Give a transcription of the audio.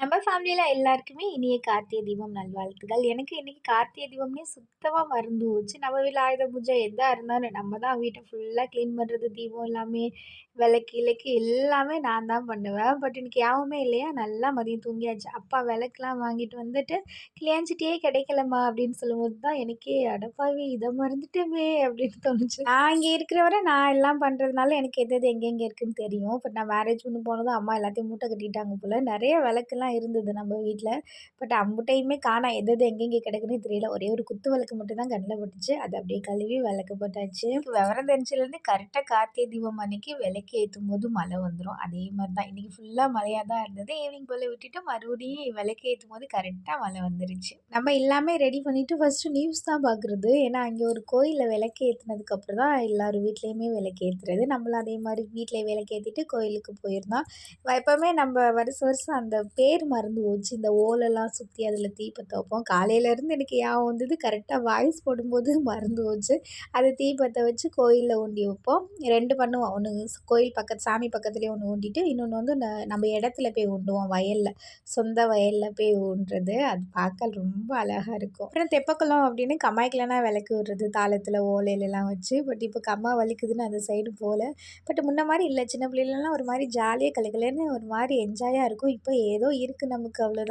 நம்ம ஃபேமிலியில் எல்லாருக்குமே இனிய கார்த்திகை தீபம் நல்வாழ்த்துகள் எனக்கு இன்னைக்கு கார்த்திகை தீபம்னே சுத்தமாக மருந்து போச்சு. நம்ம வீட்டில் ஆயுத பூஜை எதாக இருந்தாலும் நம்ம தான் வீட்டை ஃபுல்லாக க்ளீன் பண்ணுறது தீபம் எல்லாமே விளக்கு, கிழக்கு எல்லாமே நான் தான் பண்ணுவேன். பட் இன்னைக்கு யாவுமே இல்லையா, நல்லா மதியம் தூங்கியாச்சு. அப்பா விளக்குலாம் வாங்கிட்டு வந்துட்டு, "கிளியாஞ்சிட்டே கிடைக்கலம்மா" அப்படின்னு சொல்லும்போது தான் எனக்கே, அடப்பாவே இதை மறந்துட்டோமே" அப்படின்னு தோணுச்சு. நான் இங்கே இருக்கிற வரை நான் எல்லாம் பண்ணுறதுனால எனக்கு எது எது எங்கெங்கே இருக்குன்னு தெரியும். பட் நான் மேரேஜ் பண்ணி போனதும் அம்மா எல்லாத்தையும் மூட்டை கட்டிட்டாங்க போல் நிறைய விளக்குலாம் இருந்தது நம்ம வீட்டில் பட் அம்புட்டையுமே காணா எது எது எங்கெங்கே கிடக்குன்னு தெரியல. ஒரே ஒரு குத்து விளக்கு மட்டும் தான் போட்டுச்சு பட்டுச்சு. அப்படியே கழுவி விளக்கு போட்டாச்சு. விவரம் தெரிஞ்சதுலேருந்து கரெக்டாக கார்த்திகை தீபம் அன்னைக்கு விளக்கு ஏத்தும்போது மழை வந்துடும் அதே மாதிரி தான் இன்றைக்கி ஃபுல்லாக மழையாக தான் இருந்தது. ஈவினிங் போல் விட்டுட்டு மறுபடியும் விளக்கு ஏத்தும்போது கரெக்டாக மழை வந்துருச்சு. நம்ம எல்லாமே ரெடி பண்ணிவிட்டு ஃபர்ஸ்ட்டு நியூஸ் தான் பார்க்குறது. ஏன்னா, அங்கே ஒரு கோயிலில் விளக்கு ஏற்றினதுக்கப்புறம் அப்புறம் தான் எல்லார் வீட்லேயுமே விளக்கு ஏற்றுறது நம்மளும் அதே மாதிரி வீட்டில் விளக்கு ஏற்றிட்டு கோயிலுக்கு போயிருந்தோம். எப்போவுமே நம்ம வருஷம் வருஷம் அந்த பேர் மறந்து போச்சு. இந்த ஓலெல்லாம் சுற்றி அதில் தீ வைப்போம். காலையிலேருந்து எனக்கு ஞாபகம் வந்தது. கரெக்டாக வாய்ஸ் போடும்போது மறந்து போச்சு. அதை தீ வச்சு கோயிலில் ஊண்டி வைப்போம். ரெண்டு பண்ணுவோம். ஒன்று கோயில் பக்கத்து சாமி பக்கத்துலேயே ஒன்று ஊண்டிட்டு, இன்னொன்று வந்து நம்ம இடத்துல போய் ஊண்டுவோம் வயலில் சொந்த வயலில் போய் ஊண்டுறது. அது பார்க்க ரொம்ப அழகாக இருக்கும். அப்புறம் தெப்பக்குளம் அப்படின்னு கம்மாய்க்கலனா விளக்கு விடுறது. தாளத்தில் ஓலையிலலாம் வச்சு. பட் இப்போ கம்மா வலிக்குதுன்னு அந்த சைடு போல. பட் முன்ன மாதிரி இல்லை சின்ன பிள்ளைலலாம் ஒரு மாதிரி ஜாலியாக கலக்கலன்னு ஒரு மாதிரி என்ஜாயாக இருக்கும். இப்போ ஏதோ இருக்குது நமக்கு அவ்வளோதான்.